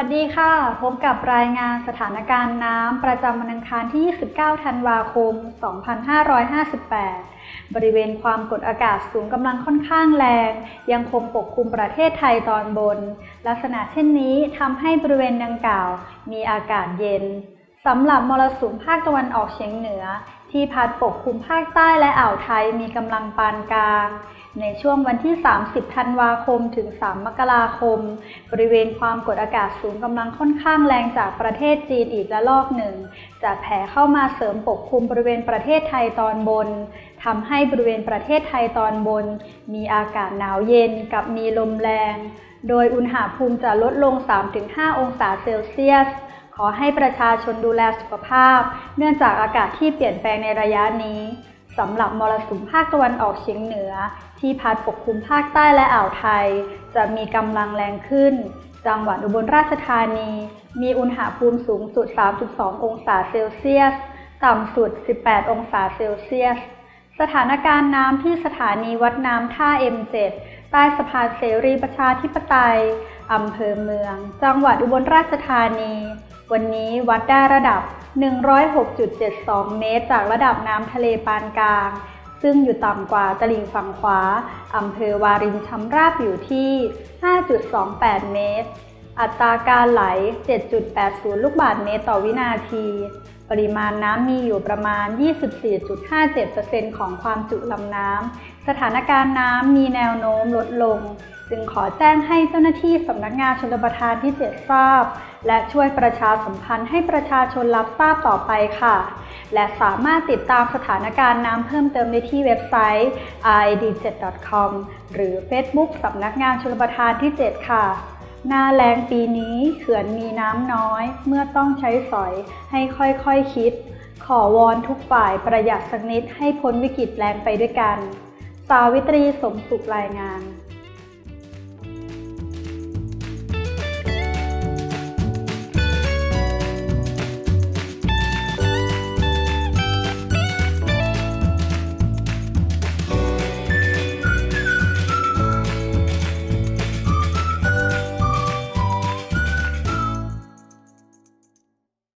วัสดีค่ะ พบกับรายงานสถานการณ์น้ำประจำวันอังคารที่ 29 ธันวาคม 2558 บริเวณความกดอากาศสูงกำลังค่อนข้างแรง ยังคงปกคลุมประเทศไทยตอนบน ลักษณะเช่นนี้ทำให้บริเวณดังกล่าว มีอากาศเย็นสำหรับมรสุมภาคตะวันออกเฉียงเหนือ ที่พัดปกคลุมภาคใต้และอ่าวไทยมีกำลังปานกลาง ในช่วงวันที่ 30 ธันวาคมถึง 3 มกราคม บริเวณความกดอากาศสูงกำลังค่อนข้างแรงจากประเทศจีนอีกระลอกหนึ่ง จะแผ่เข้ามาเสริมปกคลุมบริเวณประเทศไทยตอนบนทำให้บริเวณประเทศไทยตอนบน มีอากาศหนาวเย็นกับมีลมแรง โดยอุณหภูมิจะลดลง 3-5 องศาเซลเซียส ขอให้ประชาชนดูแลสุขภาพ เนื่องจากอากาศที่เปลี่ยนแปลงในระยะนี้สำหรับมรสุมภาคตะวันออกเฉียงเหนือ ที่พัดปกคลุมภาคใต้และอ่าวไทย จะมีกำลังแรงขึ้น จังหวัดอุบลราชธานี มีอุณหภูมิสูงสุด 3.2 องศาเซลเซียส ต่ำสุด 18 องศาเซลเซียส สถานการณ์น้ำที่สถานีวัดน้ำท่า M7 ใต้สะพานเสรีประชาธิปไตยอำเภอเมือง จังหวัดอุบลราชธานี วันนี้วัดได้ระดับ 106.72 เมตร จากระดับน้ำทะเลปานกลาง ซึ่งอยู่ต่ำกว่าตลิ่งฝั่งขวาอำเภอวารินชำราบอยู่ที่ 5.28 เมตร อัตราการไหล 7.80 ลูกบาศก์เมตรต่อวินาที ปริมาณน้ำมีอยู่ประมาณ 24.57%ของความจุลำน้ำ สถานการณ์น้ำมีแนวโน้มลดลง จึงขอแจ้งให้เจ้าหน้าที่สำนักงานชลประทานที่ 7 ทราบ และช่วยประชาสัมพันธ์ให้ประชาชนรับทราบต่อไปค่ะ และสามารถติดตามสถานการณ์น้ำเพิ่มเติมได้ที่เว็บไซต์ id7.com หรือ Facebook สำนักงานชลประทานที่ 7 ค่ะหน้าแล้งปีนี้เขื่อนมีน้ำน้อย เมื่อต้องใช้สอยให้ค่อยๆคคิด ขอวอนทุกฝ่ายประหยัดสักนิดให้พ้นวิกฤตแรงไปด้วยกัน สาวิตรีสมสุขรายงาน